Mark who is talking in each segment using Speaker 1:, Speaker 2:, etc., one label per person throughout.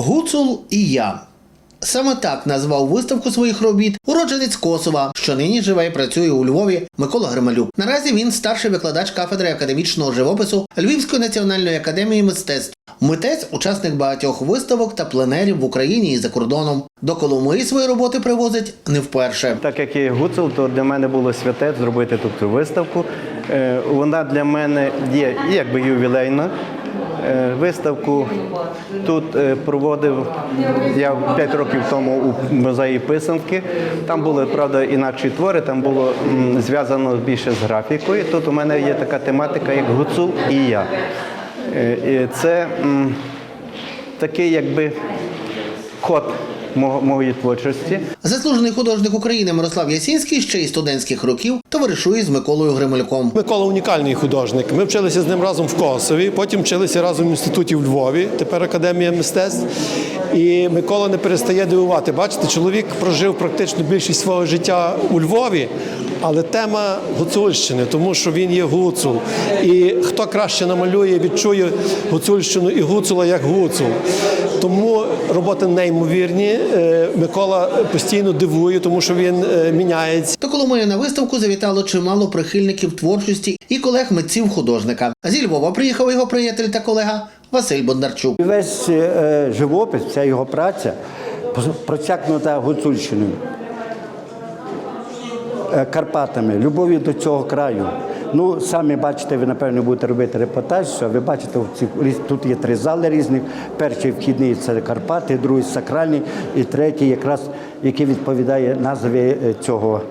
Speaker 1: Гуцул і я. Саме так назвав виставку своїх робіт уродженець Косова, що нині живе і працює у Львові Микола Грималюк. Наразі він старший викладач кафедри академічного живопису Львівської національної академії мистецтв. Митець, учасник багатьох виставок та пленерів в Україні і за кордоном. До Коломиї свої роботи привозить не вперше.
Speaker 2: Так як я гуцул, то для мене було святе зробити тут цю виставку. Е, Вона для мене є якби ювілейна. Е, Виставку тут е, проводив я 5 років тому у музеї писанки. Там були, правда, інакші твори, там було зв'язано більше з графікою. Тут у мене є така тематика, як гуцул і я. Е, Це такий якби код моєї творчості.
Speaker 1: Заслужений художник України Мирослав Ясінський ще й студентських років товаришує з Миколою Грималюком.
Speaker 3: Микола унікальний художник. Ми вчилися з ним разом в Косові, потім вчилися разом в інституті в Львові, тепер Академія мистецтв. І Микола не перестає дивувати. Бачите, чоловік прожив практично більшість свого життя у Львові, але тема гуцульщини, тому що він є гуцул. І хто краще намалює, відчує гуцульщину і гуцула як гуцул. Тому роботи неймовірні. Е, Микола постійно дивує, тому що він е, міняється.
Speaker 1: До Коломиї на виставку завітало чимало прихильників творчості і колег митців художника. Зі Львова приїхав його приятель та колега Василь Бондарчук.
Speaker 4: Весь е, живопис, вся його праця просякнута гуцульщиною, Карпатами, любов'ю до цього краю. Ну, самі бачите, ви напевно будете робити репортаж. Що ви бачите, тут є три зали різних. Перший вхідний це Карпати, другий сакральний, і третій, якраз який відповідає назві е, цього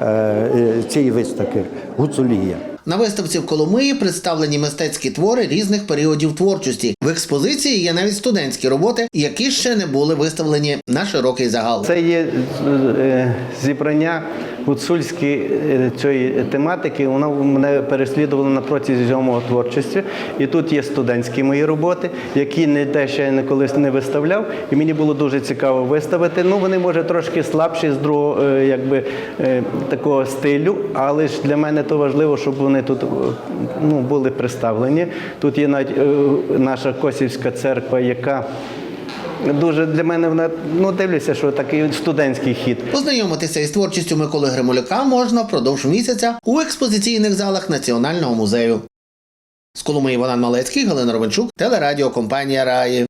Speaker 4: е, е, цієї виставки Гуцулія.
Speaker 1: На виставці в Коломиї представлені мистецькі твори різних періодів творчості. В експозиції є навіть студентські роботи, які ще не були виставлені на широкий загал.
Speaker 2: Це є зібрання гуцульської е, цієї тематики. Вона мене переслідувала на протязі мого творчості. І тут є студентські мої роботи, які ніде ще не колись не виставляв. І мені було дуже цікаво виставити. Ну вони може трошки слабші з другого, е, якби е, такого стилю, але ж для мене то важливо, щоб вони тут ну, були представлені. Тут є навіть наша Косівська церква, яка Дуже для мене вона ну дивлюся, що такий студентський хід.
Speaker 1: Познайомитися із творчістю Миколи Гримулюка можна впродовж місяця у експозиційних залах Національного музею. З Коломиї Іван Малецький, Галина Ровенчук, телерадіокомпанія Раї.